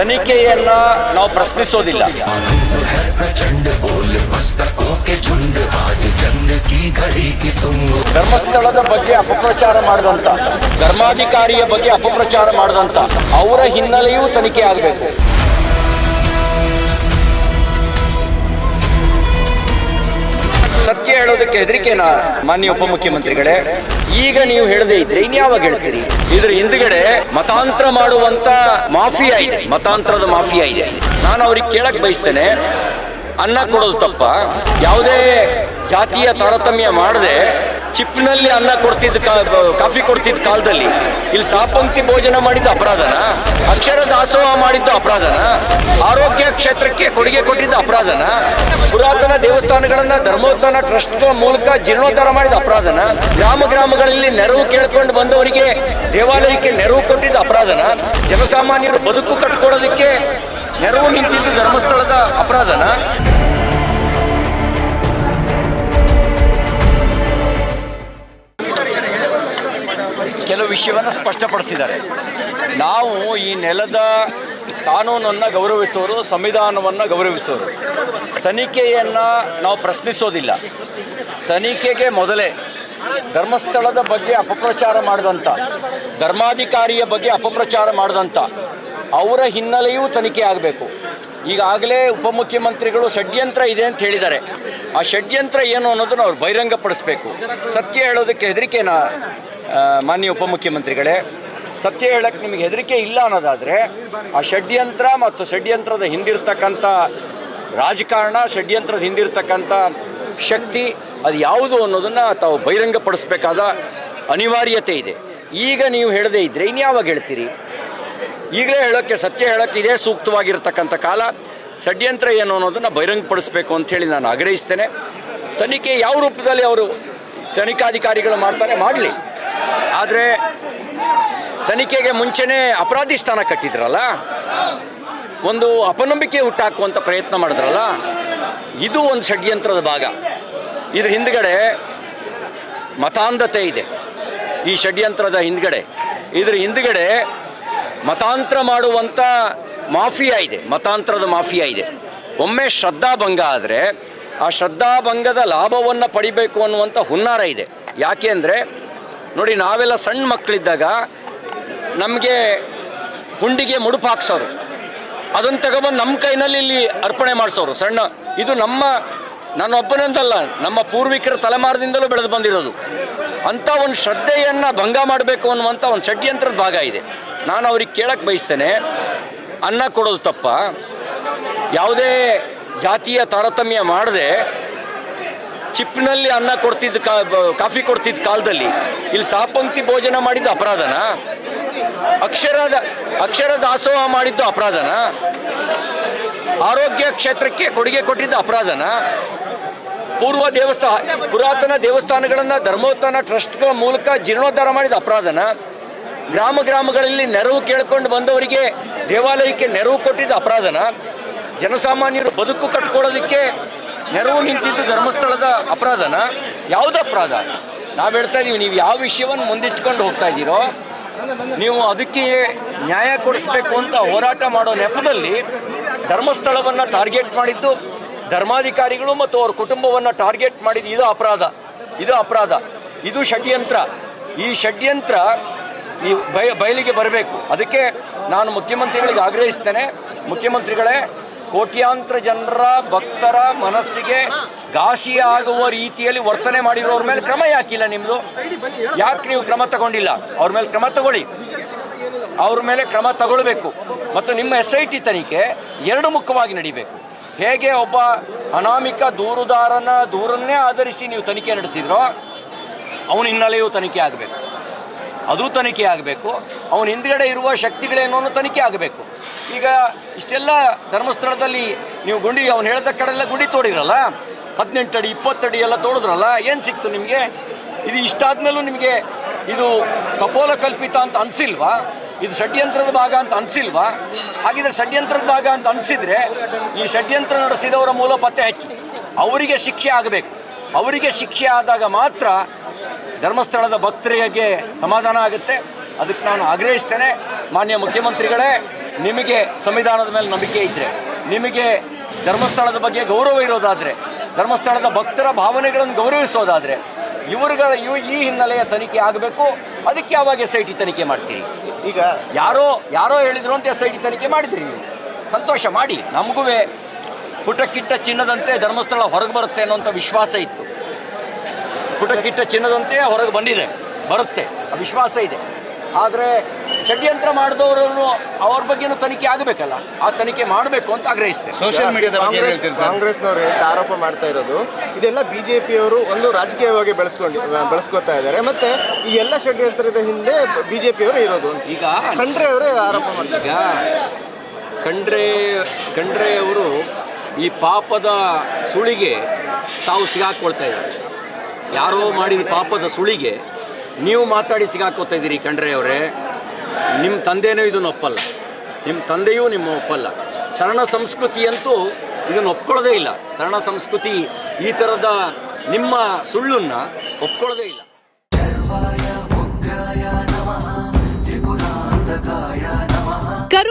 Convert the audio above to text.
ತನಿಖೆಯನ್ನ ನಾವು ಪ್ರಶ್ನಿಸೋದಿಲ್ಲ. ಧರ್ಮಸ್ಥಳದ ಬಗ್ಗೆ ಅಪಪ್ರಚಾರ ಮಾಡಿದಂತ ಧರ್ಮಾಧಿಕಾರಿಯ ಬಗ್ಗೆ ಅಪಪ್ರಚಾರ ಮಾಡಿದಂತ ಅವರ ಹಿನ್ನೆಲೆಯೂ ತನಿಖೆ ಆಗಬೇಕು. ಸತ್ಯ ಹೇಳೋದಕ್ಕೆ ಹೆದರಿಕೆನಾ ಮಾನ್ಯ ಉಪಮುಖ್ಯಮಂತ್ರಿಗಳೇ, ಈಗ ನೀವು ಹೇಳದೇ ಇದ್ರೆ ಇನ್ಯಾವಾಗ ಹೇಳ್ತೀರಿ? ಇದ್ರ ಹಿಂದ್ಗಡೆ ಮತಾಂತರ ಮಾಡುವಂತ ಮಾಫಿಯಾ ಇದೆ. ಮತಾಂತರದ ಮಾಫಿಯಾ ಇದೆ. ನಾನು ಅವ್ರಿಗೆ ಕೇಳಕ್ ಬಯಸ್ತೇನೆ, ಅನ್ನ ಕೊಡೋದು ತಪ್ಪ. ಯಾವುದೇ ಜಾತಿಯ ತಾರತಮ್ಯ ಮಾಡದೆ ಚಿಪ್ನಲ್ಲಿ ಅನ್ನ ಕೊಡ್ತಿದ್ದ ಕಾಫಿ ಕೊಡ್ತಿದ್ದ ಕಾಲದಲ್ಲಿ, ಇಲ್ಲಿ ಸಾಪಂಕ್ತಿ ಭೋಜನ ಮಾಡಿದ್ದ ಅಪರಾಧನ? ಅಕ್ಷರ ದಾಸೋಹ ಮಾಡಿದ್ದ ಅಪರಾಧನ? ಆರೋಗ್ಯ ಕ್ಷೇತ್ರಕ್ಕೆ ಕೊಡುಗೆ ಕೊಟ್ಟಿದ್ದ ಅಪರಾಧನ? ಪುರಾತನ ದೇವಸ್ಥಾನಗಳನ್ನ ಧರ್ಮೋತ್ಥಾನ ಟ್ರಸ್ಟ್ ಮೂಲಕ ಜೀರ್ಣೋದ್ಧಾರ ಮಾಡಿದ ಅಪರಾಧನ, ಗ್ರಾಮ ಗ್ರಾಮಗಳಲ್ಲಿ ನೆರವು ಕೇಳ್ಕೊಂಡು ಬಂದವರಿಗೆ ದೇವಾಲಯಕ್ಕೆ ನೆರವು ಕೊಟ್ಟಿದ್ದ ಅಪರಾಧನ, ಜನಸಾಮಾನ್ಯರು ಬದುಕು ಕಟ್ಕೊಳ್ಳೋದಕ್ಕೆ ನೆರವು ನಿಂತಿದ್ದು ಧರ್ಮಸ್ಥಳದ ಅಪರಾಧನ. ಕೆಲವು ವಿಷಯವನ್ನು ಸ್ಪಷ್ಟಪಡಿಸಿದ್ದಾರೆ. ನಾವು ಈ ನೆಲದ ಕಾನೂನನ್ನು ಗೌರವಿಸೋರು, ಸಂವಿಧಾನವನ್ನು ಗೌರವಿಸೋರು. ತನಿಖೆಯನ್ನು ನಾವು ಪ್ರಶ್ನಿಸೋದಿಲ್ಲ. ತನಿಖೆಗೆ ಮೊದಲೇ ಧರ್ಮಸ್ಥಳದ ಬಗ್ಗೆ ಅಪಪ್ರಚಾರ ಮಾಡಿದಂಥ ಧರ್ಮಾಧಿಕಾರಿಯ ಬಗ್ಗೆ ಅಪಪ್ರಚಾರ ಮಾಡಿದಂಥ ಅವರ ಹಿನ್ನೆಲೆಯೂ ತನಿಖೆ ಆಗಬೇಕು. ಈಗಾಗಲೇ ಉಪಮುಖ್ಯಮಂತ್ರಿಗಳು ಷಡ್ಯಂತ್ರ ಇದೆ ಅಂತ ಹೇಳಿದ್ದಾರೆ. ಆ ಷಡ್ಯಂತ್ರ ಏನು ಅನ್ನೋದನ್ನು ಅವ್ರು ಬಹಿರಂಗಪಡಿಸ್ಬೇಕು. ಸತ್ಯ ಹೇಳೋದಕ್ಕೆ ಹೆದರಿಕೆನಾ ಮಾನ್ಯ ಉಪಮುಖ್ಯಮಂತ್ರಿಗಳೇ ಸತ್ಯ ಹೇಳಕ್ಕೆ ನಿಮಗೆ ಹೆದರಿಕೆ ಇಲ್ಲ ಅನ್ನೋದಾದರೆ ಆ ಷಡ್ಯಂತ್ರ ಮತ್ತು ಷಡ್ಯಂತ್ರದ ಹಿಂದಿರ್ತಕ್ಕಂಥ ರಾಜಕಾರಣ, ಷಡ್ಯಂತ್ರದ ಹಿಂದಿರ್ತಕ್ಕಂಥ ಶಕ್ತಿ, ಅದು ಯಾವುದು ಅನ್ನೋದನ್ನು ತಾವು ಬಹಿರಂಗಪಡಿಸ್ಬೇಕಾದ ಅನಿವಾರ್ಯತೆ ಇದೆ. ಈಗ ನೀವು ಹೇಳದೇ ಇದ್ದರೆ ಇನ್ಯಾವಾಗ ಹೇಳ್ತೀರಿ? ಈಗಲೇ ಹೇಳೋಕ್ಕೆ, ಸತ್ಯ ಹೇಳೋಕ್ಕೆ ಇದೇ ಸೂಕ್ತವಾಗಿರ್ತಕ್ಕಂಥ ಕಾಲ. ಷಡ್ಯಂತ್ರ ಏನು ಅನ್ನೋದನ್ನು ಬಹಿರಂಗಪಡಿಸ್ಬೇಕು ಅಂಥೇಳಿ ನಾನು ಆಗ್ರಹಿಸ್ತೇನೆ. ತನಿಖೆ ಯಾವ ರೂಪದಲ್ಲಿ ಅವರು ತನಿಖಾಧಿಕಾರಿಗಳು ಮಾಡ್ತಾರೆ? ಮಾಡಲಿ. ಆದರೆ ತನಿಖೆಗೆ ಮುಂಚೆನೇ ಅಪರಾಧಿ ಸ್ಥಾನ ಕಟ್ಟಿದ್ರಲ್ಲ? ಒಂದು ಅಪನಂಬಿಕೆ ಹುಟ್ಟಾಕುವಂಥ ಪ್ರಯತ್ನ ಮಾಡಿದ್ರಲ್ಲ? ಇದು ಒಂದು ಷಡ್ಯಂತ್ರದ ಭಾಗ. ಇದ್ರ ಹಿಂದ್ಗಡೆ ಮತಾಂಧತೆ ಇದೆ. ಈ ಷಡ್ಯಂತ್ರದ ಹಿಂದ್ಗಡೆ. ಇದ್ರ ಹಿಂದ್ಗಡೆ ಮತಾಂತರ ಮಾಡುವಂಥ ಮಾಫಿಯಾ ಇದೆ. ಮತಾಂತರದ ಮಾಫಿಯಾ ಇದೆ. ಒಮ್ಮೆ ಶ್ರದ್ಧಾಭಂಗ ಆದರೆ ಆ ಶ್ರದ್ಧಾಭಂಗದ ಲಾಭವನ್ನು ಪಡಿಬೇಕು ಅನ್ನುವಂಥ ಹುನ್ನಾರ ಇದೆ. ಯಾಕೆ ಅಂದರೆ ನೋಡಿ, ನಾವೆಲ್ಲ ಸಣ್ಣ ಮಕ್ಕಳಿದ್ದಾಗ ನಮಗೆ ಹುಂಡಿಗೆ ಮುಡುಪು ಹಾಕ್ಸೋರು. ಅದನ್ನು ತಗೊಬಂದು ನಮ್ಮ ಕೈನಲ್ಲಿ ಇಲ್ಲಿ ಅರ್ಪಣೆ ಮಾಡಿಸೋರು. ಸಣ್ಣ, ಇದು ನಮ್ಮ ನನ್ನೊಬ್ಬನಂದಲ್ಲ ನಮ್ಮ ಪೂರ್ವಿಕರ ತಲೆಮಾರದಿಂದಲೂ ಬೆಳೆದು ಬಂದಿರೋದು. ಅಂಥ ಒಂದು ಶ್ರದ್ಧೆಯನ್ನು ಭಂಗ ಮಾಡಬೇಕು ಅನ್ನುವಂಥ ಒಂದು ಷಡ್ಯಂತ್ರದ ಭಾಗ ಇದೆ. ನಾನು ಅವ್ರಿಗೆ ಕೇಳಕ್ಕೆ ಬಯಸ್ತೇನೆ, ಅನ್ನ ಕೊಡೋದು ತಪ್ಪ. ಯಾವುದೇ ಜಾತಿಯ ತಾರತಮ್ಯ ಮಾಡದೆ, ಚಿಪ್ನಲ್ಲಿ ಅನ್ನ ಕೊಡ್ತಿದ್ದ ಕಾಫಿ ಕೊಡ್ತಿದ್ದ ಕಾಲದಲ್ಲಿ, ಇಲ್ಲಿ ಸಾಪಂಕ್ತಿ ಭೋಜನ ಮಾಡಿದ್ದು ಅಪರಾಧನ? ಅಕ್ಷರದ, ಅಕ್ಷರ ದಾಸೋಹ ಮಾಡಿದ್ದು ಅಪರಾಧನ? ಆರೋಗ್ಯ ಕ್ಷೇತ್ರಕ್ಕೆ ಕೊಡುಗೆ ಕೊಟ್ಟಿದ್ದು ಅಪರಾಧನ? ಪೂರ್ವ ದೇವಸ್ಥಾನ ಪುರಾತನ ದೇವಸ್ಥಾನಗಳನ್ನು ಧರ್ಮೋತ್ಥಾನ ಟ್ರಸ್ಟ್ಗಳ ಮೂಲಕ ಜೀರ್ಣೋದ್ಧಾರ ಮಾಡಿದ ಅಪರಾಧನ? ಗ್ರಾಮ ಗ್ರಾಮಗಳಲ್ಲಿ ನೆರವು ಕೇಳಿಕೊಂಡು ಬಂದವರಿಗೆ ದೇವಾಲಯಕ್ಕೆ ನೆರವು ಕೊಟ್ಟಿದ್ದ ಅಪರಾಧನ? ಜನಸಾಮಾನ್ಯರು ಬದುಕು ಕಟ್ಕೊಳ್ಳೋದಕ್ಕೆ ನೆರವು ನಿಂತಿದ್ದು ಧರ್ಮಸ್ಥಳದ ಅಪರಾಧನ? ಯಾವುದು ಅಪರಾಧ? ನಾವು ಹೇಳ್ತಾ ಇದ್ದೀವಿ ನೀವು ಯಾವ ವಿಷಯವನ್ನು ಮುಂದಿಟ್ಕೊಂಡು ಹೋಗ್ತಾ ಇದ್ದೀರೋ ನೀವು ಅದಕ್ಕೆ ನ್ಯಾಯ ಕೊಡಿಸ್ಬೇಕು ಅಂತ ಹೋರಾಟ ಮಾಡೋ ನೆಪದಲ್ಲಿ ಧರ್ಮಸ್ಥಳವನ್ನು ಟಾರ್ಗೆಟ್ ಮಾಡಿದ್ದು ಧರ್ಮಾಧಿಕಾರಿಗಳು ಮತ್ತು ಅವ್ರ ಕುಟುಂಬವನ್ನು ಟಾರ್ಗೆಟ್ ಮಾಡಿದ್ದು ಇದು ಅಪರಾಧ. ಇದು ಅಪರಾಧ. ಇದು ಷಡ್ಯಂತ್ರ. ಈ ಷಡ್ಯಂತ್ರ ಈ ಬಯ ಬಯಲಿಗೆ ಬರಬೇಕು. ಅದಕ್ಕೆ ನಾನು ಮುಖ್ಯಮಂತ್ರಿಗಳಿಗೆ ಆಗ್ರಹಿಸ್ತೇನೆ. ಮುಖ್ಯಮಂತ್ರಿಗಳೇ, ಕೋಟ್ಯಾಂತರ ಜನರ ಭಕ್ತರ ಮನಸ್ಸಿಗೆ ಘಾಸಿ ಆಗುವ ರೀತಿಯಲ್ಲಿ ವರ್ತನೆ ಮಾಡಿರೋರ ಮೇಲೆ ಕ್ರಮ ಯಾಕಿಲ್ಲ ನಿಮ್ಮದು ಯಾಕೆ ನೀವು ಕ್ರಮ ತಗೊಂಡಿಲ್ಲ? ಅವ್ರ ಮೇಲೆ ಕ್ರಮ ತಗೊಳ್ಳಿ. ಅವ್ರ ಮೇಲೆ ಕ್ರಮ ತಗೊಳ್ಬೇಕು. ಮತ್ತು ನಿಮ್ಮ ಎಸ್ ಐ ಟಿ ತನಿಖೆ ಎರಡು ಮುಖವಾಗಿ ನಡಿಬೇಕು. ಹೇಗೆ ಒಬ್ಬ ಅನಾಮಿಕ ದೂರುದಾರನ ದೂರನ್ನೇ ಆಧರಿಸಿ ನೀವು ತನಿಖೆ ನಡೆಸಿದ್ರೋ, ಅವನ ಹಿನ್ನೆಲೆಯೂ ತನಿಖೆ ಆಗಬೇಕು. ಅದು ತನಿಖೆ ಆಗಬೇಕು. ಅವನ ಹಿಂದ್ಗಡೆ ಇರುವ ಶಕ್ತಿಗಳೇನು ತನಿಖೆ ಆಗಬೇಕು. ಈಗ ಇಷ್ಟೆಲ್ಲ ಧರ್ಮಸ್ಥಳದಲ್ಲಿ ನೀವು ಗುಂಡಿ, ಅವ್ನು ಹೇಳಿದ ಕಡೆಲ್ಲ ಗುಂಡಿ ತೋಡಿರಲ್ಲ? ಹದಿನೆಂಟು ಅಡಿ ಇಪ್ಪತ್ತಡಿ ಎಲ್ಲ ತೋಡಿದ್ರಲ್ಲ, ಏನು ಸಿಕ್ತು ನಿಮಗೆ? ಇದು ಇಷ್ಟಾದ್ಮೇಲೂ ನಿಮಗೆ ಇದು ಕಪೋಲ ಕಲ್ಪಿತ ಅಂತ ಅನಿಸಿಲ್ವಾ? ಇದು ಷಡ್ಯಂತ್ರದ ಭಾಗ ಅಂತ ಅನಿಸಿಲ್ವಾ? ಹಾಗಿದ್ರೆ ಷಡ್ಯಂತ್ರದ ಭಾಗ ಅಂತ ಅನಿಸಿದರೆ ಈ ಷಡ್ಯಂತ್ರ ನಡೆಸಿದವರ ಮೂಲ ಪತ್ತೆ ಹಚ್ಚಿ. ಅವರಿಗೆ ಶಿಕ್ಷೆ ಆಗಬೇಕು. ಅವರಿಗೆ ಶಿಕ್ಷೆ ಆದಾಗ ಮಾತ್ರ ಧರ್ಮಸ್ಥಳದ ಭಕ್ತರಿಗೆ ಸಮಾಧಾನ ಆಗುತ್ತೆ. ಅದಕ್ಕೆ ನಾನು ಆಗ್ರಹಿಸ್ತೇನೆ. ಮಾನ್ಯ ಮುಖ್ಯಮಂತ್ರಿಗಳೇ, ನಿಮಗೆ ಸಂವಿಧಾನದ ಮೇಲೆ ನಂಬಿಕೆ ಇದ್ದರೆ ನಿಮಗೆ ಧರ್ಮಸ್ಥಳದ ಬಗ್ಗೆ ಗೌರವ ಇರೋದಾದರೆ ಧರ್ಮಸ್ಥಳದ ಭಕ್ತರ ಭಾವನೆಗಳನ್ನು ಗೌರವಿಸೋದಾದರೆ ಇವರುಗಳ ಇವು ಈ ಹಿನ್ನೆಲೆಯ ತನಿಖೆ ಆಗಬೇಕು. ಅದಕ್ಕೆ ಯಾವಾಗ ಎಸ್ ಐ ಟಿ ತನಿಖೆ ಮಾಡ್ತೀರಿ? ಈಗ ಯಾರೋ ಯಾರೋ ಹೇಳಿದ್ರು ಅಂತ ಎಸ್ ಐ ಟಿ ತನಿಖೆ ಮಾಡಿದ್ರಿ ನೀವು. ಸಂತೋಷ ಮಾಡಿ. ನಮಗೂ ಪುಟಕ್ಕಿಟ್ಟ ಚಿನ್ನದಂತೆ ಧರ್ಮಸ್ಥಳ ಹೊರಗೆ ಬರುತ್ತೆ ಅನ್ನೋಂಥ ವಿಶ್ವಾಸ ಇತ್ತು. ಪುಟಕ್ಕಿಟ್ಟ ಚಿನ್ನದಂತೆ ಹೊರಗೆ ಬಂದಿದೆ. ಬರುತ್ತೆ. ಆ ವಿಶ್ವಾಸ ಇದೆ. ಆದರೆ ಷಡ್ಯಂತ್ರ ಮಾಡಿದವರನ್ನು ಅವ್ರ ಬಗ್ಗೆನೂ ತನಿಖೆ ಆಗಬೇಕಲ್ಲ? ಆ ತನಿಖೆ ಮಾಡಬೇಕು ಅಂತ ಆಗ್ರಹಿಸಿದೆ. ಸೋಷಿಯಲ್ ಮೀಡಿಯಾದ ಬಗ್ಗೆ ಏನ್ ಕಾಂಗ್ರೆಸ್ ಕಾಂಗ್ರೆಸ್ನವರು ಹೇಳ್ತಾ ಆರೋಪ ಮಾಡ್ತಾ ಇರೋದು ಇದೆಲ್ಲ ಬಿ ಜೆ ಪಿಯವರು ಒಂದು ರಾಜಕೀಯವಾಗಿ ಬೆಳೆಸ್ಕೊಂಡು ಬೆಳೆಸ್ಕೊತಾ ಇದ್ದಾರೆ. ಮತ್ತೆ ಈ ಎಲ್ಲ ಷಡ್ಯಂತ್ರದ ಹಿಂದೆ ಬಿ ಜೆ ಪಿಯವರು ಇರೋದು ಈಗ ಖಂಡ್ರೆ ಅವರೇ ಆರೋಪ ಮಾಡ್ತಾರೆ. ಈಗ ಖಂಡ್ರೆ ಅವರು ಈ ಪಾಪದ ಸುಳಿಗೆ ತಾವು ಸಿಗಾಕೊಳ್ತಾ ಇದ್ದಾರೆ. ಯಾರೋ ಮಾಡಿದ ಪಾಪದ ಸುಳಿಗೆ ನೀವು ಮಾತಾಡಿ ಸಿಗಾಕೋತ ಇದ್ದೀರಿ ಖಂಡ್ರೆ ಅವರೇ ನಿಮ್ಮ ತಂದೆಯೂ ಇದನ್ನು ಒಪ್ಪಲ್ಲ. ನಿಮ್ಮ ತಂದೆಯೂ ನಿಮ್ಮ ಒಪ್ಪಲ್ಲ. ಶರಣ ಸಂಸ್ಕೃತಿ ಅಂತೂ ಇದನ್ನು ಒಪ್ಕೊಳ್ಳೋದೇ ಇಲ್ಲ. ಶರಣ ಸಂಸ್ಕೃತಿ ಈ ಥರದ ನಿಮ್ಮ ಸುಳ್ಳನ್ನು ಒಪ್ಕೊಳ್ಳೋದೇ ಇಲ್ಲ.